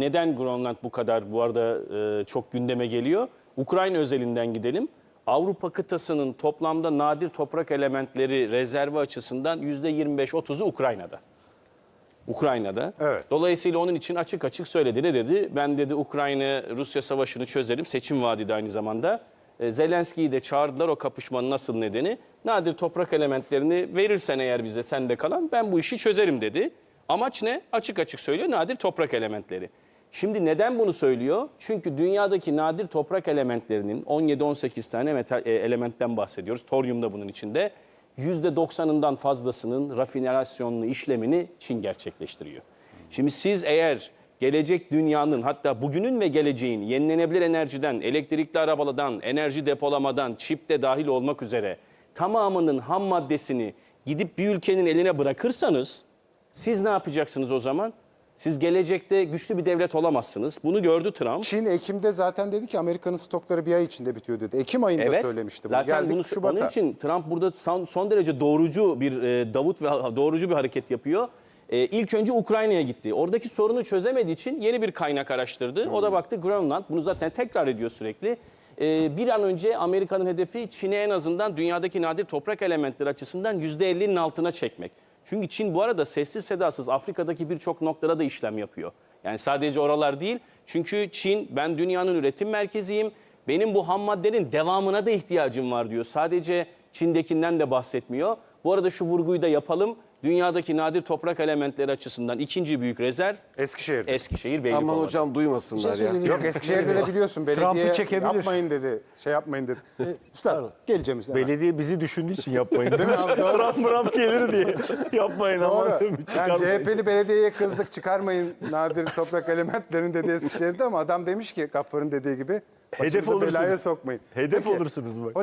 Neden Grönland bu kadar bu arada e, çok gündeme geliyor? Ukrayna özelinden gidelim. Avrupa kıtasının toplamda nadir toprak elementleri rezervi açısından %25-30'u Ukrayna'da. Ukrayna'da. Evet. Dolayısıyla onun için açık açık söyledi. Ne dedi? Ben dedi Ukrayna-Rusya savaşını çözerim. Seçim vaadi aynı zamanda. E, Zelenski'yi de çağırdılar o kapışmanın nasıl nedeni. Nadir toprak elementlerini verirsen eğer bize sende kalan ben bu işi çözerim dedi. Amaç ne? Açık açık söylüyor nadir toprak elementleri. Şimdi neden bunu söylüyor? Çünkü dünyadaki nadir toprak elementlerinin 17-18 tane metal, e, elementten bahsediyoruz. Toryum da bunun içinde. %90'ından fazlasının rafinerasyonunu, işlemini Çin gerçekleştiriyor. Şimdi siz eğer gelecek dünyanın hatta bugünün ve geleceğin yenilenebilir enerjiden, elektrikli arabadan, enerji depolamadan, çip de dahil olmak üzere tamamının ham maddesini gidip bir ülkenin eline bırakırsanız siz ne yapacaksınız o zaman? Siz gelecekte güçlü bir devlet olamazsınız. Bunu gördü Trump. Çin Ekim'de zaten dedi ki Amerika'nın stokları bir ay içinde bitiyor dedi. Ekim ayında Evet. söylemişti bunu. Zaten Geldik bunu Şubat'a. onun için Trump burada son, son derece doğrucu bir e, Davut ve doğrucu bir hareket yapıyor. E, ilk önce Ukrayna'ya gitti. Oradaki sorunu çözemediği için yeni bir kaynak araştırdı. O da baktı Grönland. Bunu zaten tekrar ediyor sürekli. E, bir an önce Amerika'nın hedefi Çin'i en azından dünyadaki nadir toprak elementleri açısından %50'nin altına çekmek. Çünkü Çin bu arada sessiz sedasız Afrika'daki birçok noktada da işlem yapıyor. Yani sadece oralar değil. Çünkü Çin ben dünyanın üretim merkeziyim. Benim bu ham maddenin devamına da ihtiyacım var diyor. Sadece Çin'dekinden de bahsetmiyor. Bu arada şu vurguyu da yapalım. Dünyadaki nadir toprak elementleri açısından ikinci büyük rezerv Eskişehir'de. Eskişehir Beylikova'da. Aman hocam duymasınlar ya. Yok Eskişehir'de de biliyorsun belediye Trump'ı çekebilir. yapmayın dedi. Şey yapmayın dedi. Üstad geleceğim üstad. Belediye bizi düşündüğü için yapmayın. Değil mi abi? Doğru. Trump Trump gelir diye. yapmayın ama. Doğru. Yani. CHP'li belediyeye kızdık çıkarmayın nadir toprak elementlerini dedi Eskişehir'de ama adam demiş ki Gaffar'ın dediği gibi Hedef başımızı belaya olursunuz. sokmayın. Hedef Peki. olursunuz bak.